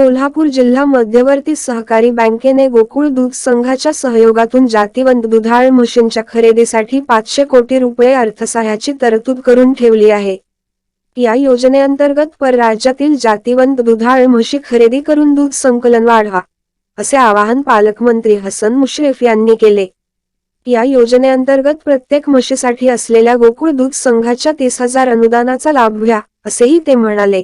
कोल्हापूर जिल्हा मध्यवर्ती सहकारी बँकेने गोकुळ दूध संघाच्या सहयोगातून जातीवंत दुधाळ म्हशींच्या खरेदीसाठी पाचशे कोटी रुपये अर्थसहाय्याची तरतूद करून ठेवली आहे. या योजनेअंतर्गत परराज्यातील जातीवंत दुधाळ म्हशी खरेदी करून दूध संकलन वाढवा असे आवाहन पालकमंत्री हसन मुश्रीफ यांनी केले. या योजनेअंतर्गत प्रत्येक म्हशीसाठी असलेल्या गोकुळ दूध संघाच्या तीस हजार अनुदानाचा लाभ घ्या असेही ते म्हणाले.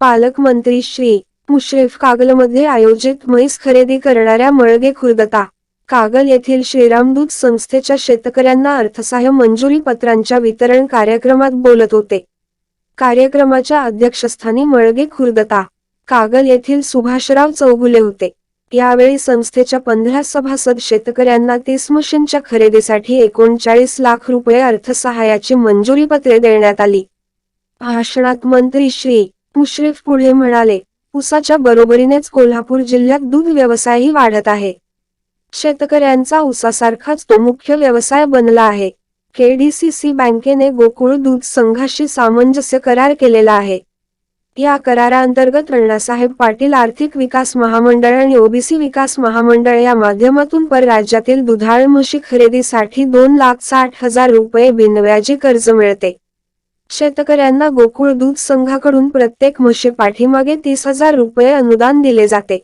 पालकमंत्री श्री. मुश्रीफ कागलमध्ये आयोजित म्हैस खरेदी करणाऱ्या मळगे खुर्दता कागल येथील श्रीराम दूध संस्थेच्या शेतकऱ्यांना अर्थसहाय्य मंजुरी पत्रांच्या वितरण कार्यक्रमात बोलत होते. कार्यक्रमाच्या अध्यक्षस्थानी मळगे खुर्दता कागल येथील सुभाषराव चौगुले होते. यावेळी संस्थेच्या पंधरा सभासद शेतकऱ्यांना तीस मशीनच्या खरेदीसाठी एकोणचाळीस लाख रुपये अर्थसहाय्याची मंजुरी पत्रे देण्यात आली. भाषणात मंत्री श्री मुश्रीफ पुढे म्हणाले उसाच्या बरोबरीनेच कोल्हापूर जिल्ह्यात दूध व्यवसायही वाढत आहे. शेतकऱ्यांचा उसासारखाच तो मुख्य व्यवसाय बनला आहे. केडीसीसी बँकेने गोकुळ दूध संघाशी सामंजस्य करार केलेला आहे. या कराराअंतर्गत अण्णासाहेब पाटील आर्थिक विकास महामंडळ आणि ओबीसी विकास महामंडळ या माध्यमातून परराज्यातील दुधाळ म्हशी खरेदीसाठी दोन लाख साठ हजार रुपये बिनव्याजी कर्ज मिळते. शेतकऱ्यांना गोकुळ दूध संघाकडून प्रत्येक म्हशी पाठीमागे तीस हजार रुपये अनुदान दिले जाते.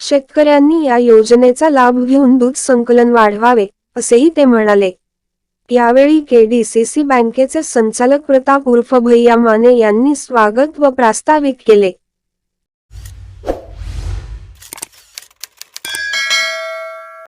शेतकऱ्यांनी या योजनेचा लाभ घेऊन दूध संकलन वाढवावे असेही ते म्हणाले. यावेळी केडीसीसी बँकेचे संचालक प्रताप उर्फ भैया माने यांनी स्वागत व प्रास्ताविक केले.